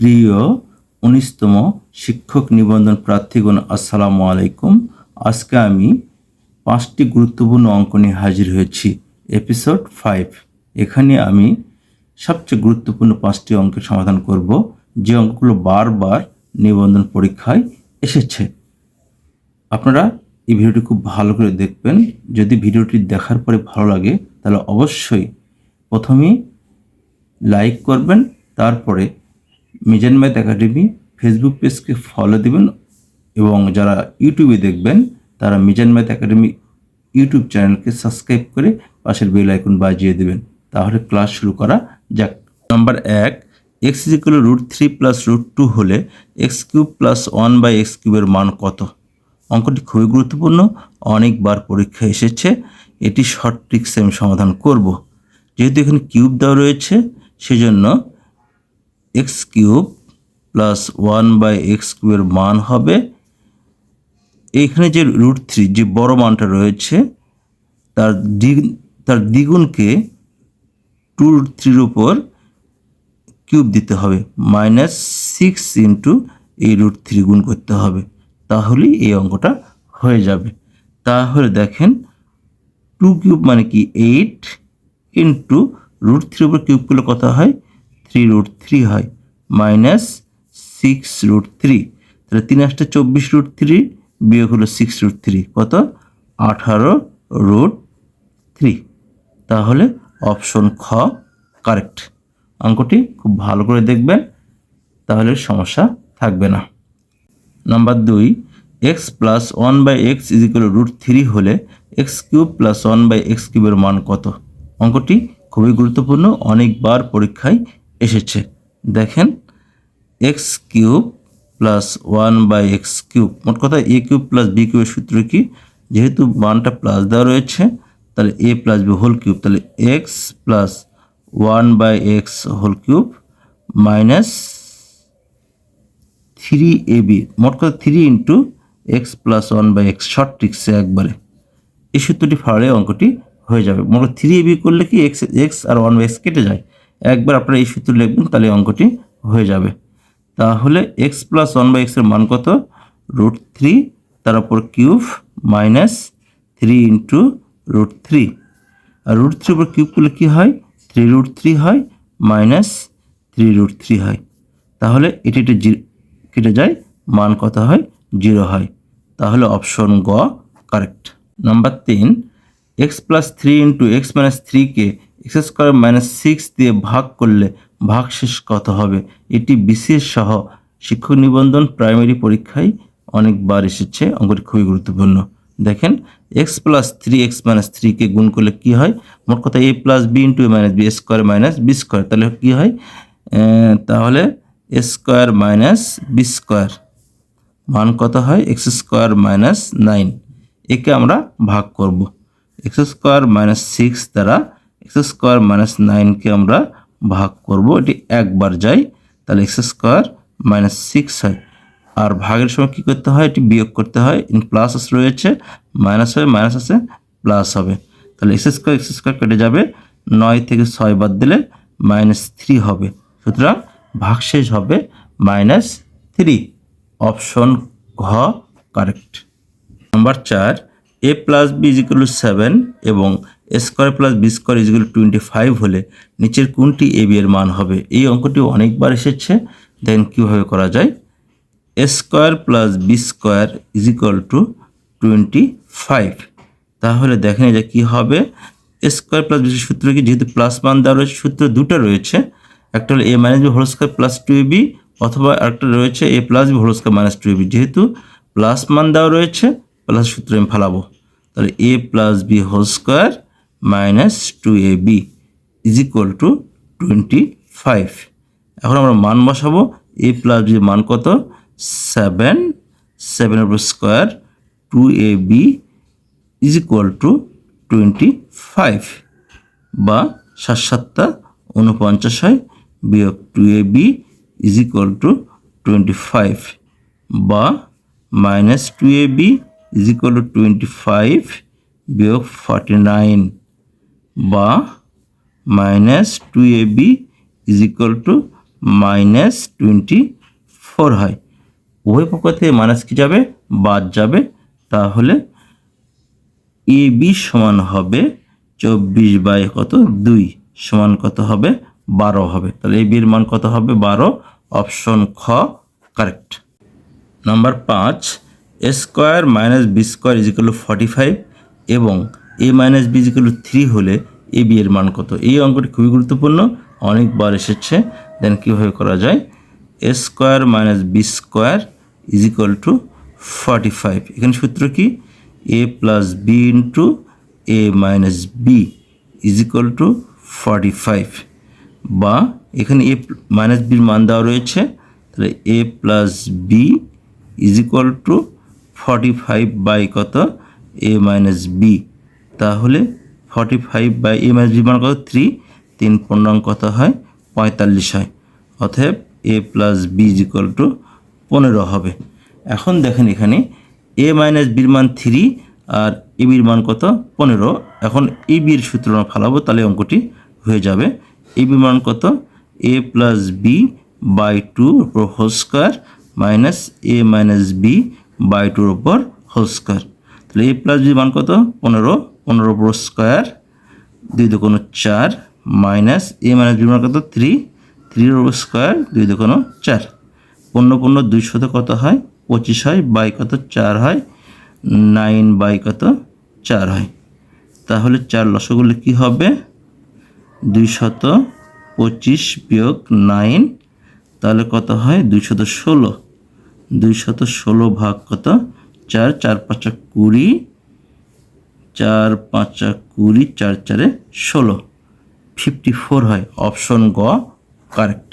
প্রিয় উনিশতম শিক্ষক নিবন্ধন প্রার্থীগণ, আসসালামু আলাইকুম। আজকে আমি পাঁচটি গুরুত্বপূর্ণ অঙ্ক নিয়ে হাজির হয়েছি এপিসোড ফাইভ এখানে আমি সবচেয়ে গুরুত্বপূর্ণ পাঁচটি অঙ্কের সমাধান করব, যে অঙ্কগুলো বারবার নিবন্ধন পরীক্ষায় এসেছে। আপনারা এই ভিডিওটি খুব ভালো করে দেখবেন। যদি ভিডিওটি দেখার পরে ভালো লাগে, তাহলে অবশ্যই প্রথমেই লাইক করবেন, তারপরে মিজান ম্যাথ একাডেমি ফেসবুক পেজকে ফলো দিবেন এবং যারা ইউটিউবে দেখবেন, তারা মিজান ম্যাথ একাডেমি ইউটিউব চ্যানেলকে সাবস্ক্রাইব করে পাশের বেল আইকন বাজিয়ে দেবেন। তাহলে ক্লাস শুরু করা যাক। নাম্বার এক x equal root three plus root two হলে x cube plus one by x কিউবের মান কত? অঙ্কটি খুবই গুরুত্বপূর্ণ, অনেকবার পরীক্ষা এসেছে। এটি শর্ট ট্রিক্সে আমি সমাধান করব। যেহেতু এখানে কিউব দেওয়া রয়েছে, সেজন্য x cube plus one by x কিউবের মান হবে এইখানে যে রুট থ্রি যে বড় মানটা রয়েছে, তার দ্বি তার দ্বিগুণকে টু রুট থ্রির উপর কিউব দিতে হবে মাইনাস সিক্স ইন্টু এই রুট থ্রি গুণ করতে হবে, তাহলেই এই অঙ্কটা হয়ে যাবে। তাহলে দেখেন টু কিউব মানে কি এইট ইন্টু রুট থ্রির উপর কিউব করলে কত হয়? থ্রি রুট থ্রি হয় মাইনাস সিক্স রুট থ্রি তাহলে তিন আসটা চব্বিশ রুট থ্রি বিয়োগ হলো সিক্স রুট থ্রি কত? আঠারো রুট থ্রি তাহলে অপশন খ কারেক্ট অঙ্কটি খুব ভালো করে দেখবেন, তাহলে সমস্যা থাকবে না। নাম্বার দুই x plus one by x equal root three হলে x cube plus one by x কিউবের মান কত? অঙ্কটি খুবই গুরুত্বপূর্ণ, অনেকবার পরীক্ষায় এসেছে। দেখেন x cube plus one by x cube. মোট কথা এ কিউব প্লাস বি কিউবের সূত্র কি? যেহেতু মানটা প্লাস দেওয়া রয়েছে, তাহলে A plus B whole cube. তাহলে x plus one by x whole cube minus three A B. মোট কথা, three into x plus one by x short ট্রিক্সে একবারে। এই সূত্রটি ফাড়লে অঙ্কটি হয়ে যাবে। মোট থ্রি এ বি করলে কি এক্স এক্স আর ওয়ান বাই এক্স কেটে যায়? একবার আপনারা এই সূত্র লিখবেন, তাহলে অঙ্কটি হয়ে যাবে। তাহলে এক্স প্লাস ওয়ান বাই এক্সের মান কত? রুট থ্রি তার উপর cube minus three into root three আর রুট থ্রি উপর কিউব করলে কী হয়? থ্রি রুট থ্রি হয় মাইনাস থ্রি রুট থ্রি হয়। তাহলে এটি একটা জি কেটে যায়, মান কত হয়? জিরো হয়। তাহলে অপশন গ কারেক্ট নাম্বার তিন x plus three into x minus থ্রিকে x square minus six দিয়ে ভাগ করলে ভাগশেষ কত হবে? এটি বিশেষ সহ শিক্ষক নিবন্ধন প্রাইমারি পরীক্ষায় অনেকবার এসেছে। অঙ্কটি খুবই গুরুত্বপূর্ণ। দেখেন x plus three x minus থ্রিকে গুণ করলে কী হয়? মোট কথা A plus B into A minus B square minus B square তাহলে কী হয়? তাহলে স্কোয়ার মাইনাস বি স্কোয়ার মান কত হয়? এক্স স্কোয়ার মাইনাস নাইন একে আমরা ভাগ করব। এক্স স্কোয়ার মাইনাস সিক্স দ্বারা এক্স স্কোয়ার মাইনাস নাইনকে আমরা ভাগ করব, এটি একবার যায়, তাহলে এক্স স্কোয়ার মাইনাস সিক্স হয়। আর ভাগের সময় কী করতে হয়? এটি বিয়োগ করতে হয় ইন প্লাস রয়েছে মাইনাস হবে মাইনাস আছে প্লাস হবে। তাহলে এক্স স্কোয়ার এক্স স্কোয়ার কেটে যাবে, নয় থেকে ছয় বাদ দিলে মাইনাস থ্রি হবে। সুতরাং ভাগশেষ হবে মাইনাস থ্রি অপশন ঘ কারেক্ট নাম্বার চার A plus B equal seven এবং square plus B square equal twenty five হলে নিচের কোনটি এ, বি এর মান হবে? এই অঙ্কটি অনেকবার এসেছে দেন কীভাবে করা যায়? Square plus B square equal two twenty five. তাহলে দেখেন যে কী হবে? স্কোয়ার প্লাস বি সূত্র কি? যেহেতু প্লাস মান দেওয়া রয়েছে, সূত্র দুটো রয়েছে। একটা হলো A minus B whole square plus two A B অথবা একটা রয়েছে A plus B whole square minus two A B যেহেতু প্লাস মান দেওয়া রয়েছে প্লাস সূত্র আমি ফালাবো। তাহলে A plus B whole square minus two A B is equal to twenty five এখন আমরা মান বসাবো। এ প্লাস বি মান কত? সেভেন সেভেনের উপর square two A B is equal to twenty five বা সাত সাতটা উনপঞ্চাশ হয়। বিয়োগ two A B is equal to twenty five বা minus two A B is equal to twenty five বিয়োগ ফর্টি নাইন বা minus two A B is equal to minus twenty four হয়। উভয় পক্ষ থেকে মাইনাস কি যাবে? বাদ যাবে। তাহলে এ বি সমান হবে চব্বিশ বাই কত? দুই। সমান কত হবে? বারো হবে। তাহলে এ বির মান কত হবে? বারো। অপশন খ কারেক্ট নাম্বার পাঁচ square minus B square equal forty five এবং A minus B equal to three হলে এ বি এর মান কত? এই অঙ্কটি খুবই গুরুত্বপূর্ণ, অনেকবার এসেছে। দেন কীভাবে করা যায়? A square minus B square is equal to forty five এখানে সূত্র কি? A plus B into A minus B is equal to forty five বা এখানে এ মাইনাস বির মান দেওয়া রয়েছে, তাহলে A plus B is equal to forty five by কত? এ মাইনাস বি তাহলে forty five by A minus B মান কত? থ্রি তিন পূর্ণাঙ্ক কত হয়? পঁয়তাল্লিশ হয়। অতএব A plus B equal to পনেরো হবে। এখন দেখেন এখানে এ মাইনাস বির মান থ্রি আর এ বির মান কত? পনেরো। এখন এ বির সূত্র ফালাবো, তাহলে অঙ্কটি হয়ে যাবে। এ বির মান কত? A plus B by two উপর whole square minus A minus B by টুর উপর হোল স্কোয়ার তাহলে এ প্লাস বি মান কত? পনেরো। পনেরো উপর স্কোয়ার দুই দুকোনো চার মাইনাস এ মাইনাস বি মান কত? থ্রি থ্রির উপর স্কোয়ার দুই দুকোনো চার। পণ্য পণ্য দুই শত কত হয়? পঁচিশ হয়। বাই কত? চার হয়। নাইন বাই কত? চার হয়। তাহলে চার লসগুলো কি হবে? দুই শত পঁচিশ বিয়োগ নাইন তাহলে কত হয়? দুই শত ষোলো। দুই শত ষোলো ভাগ কত? চার চার পাঁচা কুড়ি। চার পাঁচা কুড়ি চার চারে ষোলো। ফিফটি ফোর হয়। অপশন গ কারেক্ট